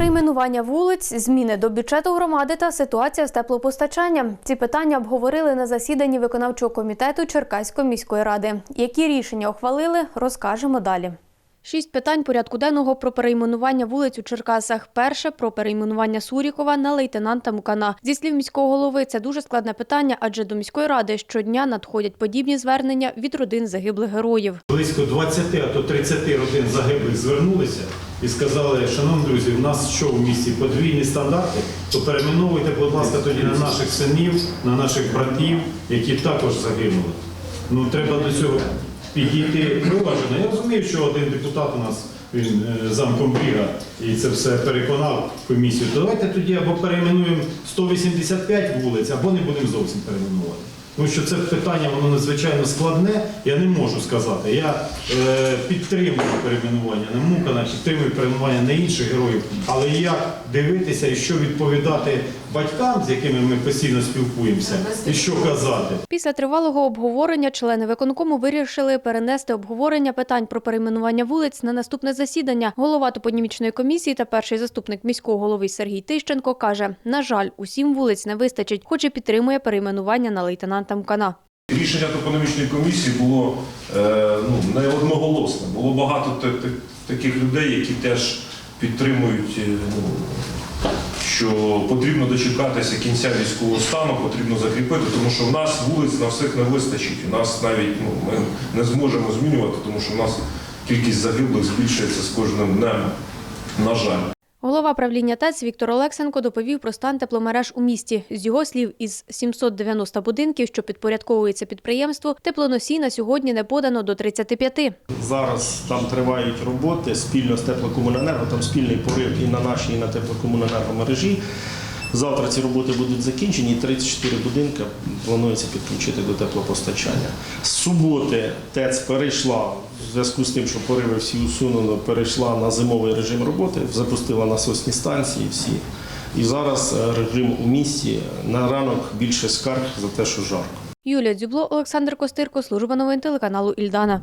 Перейменування вулиць, зміни до бюджету громади та ситуація з теплопостачанням. Ці питання обговорили на засіданні виконавчого комітету Черкаської міської ради. Які рішення ухвалили, розкажемо далі. Шість питань порядку денного про перейменування вулиць у Черкасах. Перше про перейменування Сурікова на лейтенанта Мукана. Зі слів міського голови, це дуже складне питання, адже до міської ради щодня надходять подібні звернення від родин загиблих героїв. Близько 20, а то 30 родин загиблих звернулися і сказали, шановні друзі, в нас що в місті подвійні стандарти, то перейменовуйте, будь ласка, тоді на наших синів, на наших братів, які також загинули. Ну треба до цього підійти виважено. Я розумію, що один депутат у нас він замкомбріга замком бріга і це все переконав комісію. То давайте тоді або перейменуємо 185 вулиць, або не будемо зовсім перейменувати. Тому що це питання воно надзвичайно складне, я не можу сказати. Я е, підтримую перейменування на Мукана, підтримую перейменування на інших героїв. Але як дивитися і що відповідати батькам, з якими ми постійно спілкуємося, і що казати? Після тривалого обговорення члени виконкому вирішили перенести обговорення питань про перейменування вулиць на наступне засідання. Голова топонімічної комісії та перший заступник міського голови Сергій Тищенко каже: на жаль, усім вулиць не вистачить, хоч і підтримує перейменування на лейтенанта Мкана. Рішення топономічної комісії було е, ну, не одноголосне. Було багато та- та- таких людей, які теж підтримують, е, ну, що потрібно дочекатися кінця військового стану, потрібно закріпити, тому що в нас вулиць на всіх не вистачить. У нас навіть ну, ми не зможемо змінювати, тому що в нас кількість загиблих збільшується з кожним днем. На жаль. Голова правління ТЕЦ Віктор Олексенко доповів про стан тепломереж у місті. З його слів, із 790 будинків, що підпорядковується підприємству, теплоносій на сьогодні не подано до 35. Зараз там тривають роботи спільно з теплокомуненерго, там спільний порив і на нашій, і на теплокомуненерго мережі. Завтра ці роботи будуть закінчені, і 34 будинки планується підключити до теплопостачання. З суботи ТЕЦ перейшла в зв'язку з тим, що пориви всі усунено, перейшла на зимовий режим роботи, запустила насосні станції всі. І зараз е, режим у місті на ранок більше скарг за те, що жарко. Юлія Дзюбло, Олександр Костирко, служба новин телеканалу Ільдана.